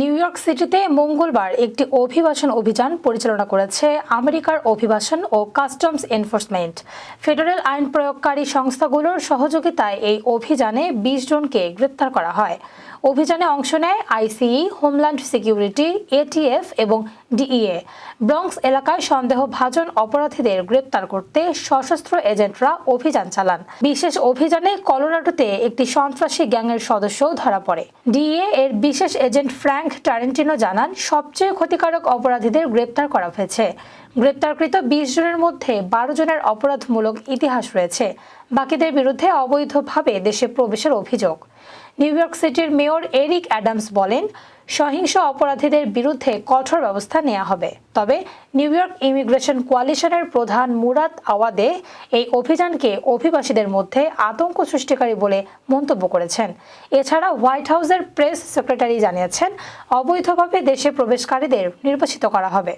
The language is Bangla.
নিউ ইয়র্ক সিটিতে মঙ্গলবার একটি অভিবাসন অভিযান পরিচালনা করেছে আমেরিকার অভিবাসন ও কাস্টমস এনফোর্সমেন্ট। ফেডারেল আইন প্রয়োগকারী সংস্থাগুলোর সহযোগিতায় এই অভিযানে বিশ জনকে গ্রেপ্তার করা হয়। অভিযানে অংশ নেয় আইসিই, হোমল্যান্ড সিকিউরিটি, এটিএফ এবং ডিইএ। ব্রঙ্কস এলাকায় সন্দেহভাজন অপরাধীদের গ্রেপ্তার করতে সশস্ত্র এজেন্টরা অভিযান চালান। বিশেষ অভিযানে কলোরাডোতে একটি সন্ত্রাসী গ্যাংয়ের সদস্যও ধরা পড়ে। ডিএ এর বিশেষ এজেন্ট ফ্র্যাঙ্ক টারেন্টিনো জানান, সবচেয়ে ক্ষতিকারক অপরাধীদের গ্রেপ্তার করা হয়েছে। গ্রেপ্তারকৃত বিশ জনের মধ্যে বারো জনের অপরাধমূলক ইতিহাস রয়েছে। বাকিদের বিরুদ্ধে অবৈধভাবে দেশে প্রবেশের অভিযোগ। নিউ ইয়র্ক সিটির মেয়র এরিক অ্যাডামস বলেন, সহিংস অপরাধীদের বিরুদ্ধে কঠোর ব্যবস্থা নেওয়া হবে। তবে নিউ ইয়র্ক ইমিগ্রেশন কোয়ালিশনের প্রধান মুরাদ আওয়াদে এই অভিযানকে অভিবাসীদের মধ্যে আতঙ্ক সৃষ্টিকারী বলে মন্তব্য করেছেন। এছাড়া হোয়াইট হাউসের প্রেস সেক্রেটারি জানিয়েছেন, অবৈধভাবে দেশে প্রবেশকারীদের নির্বাচিত করা হবে।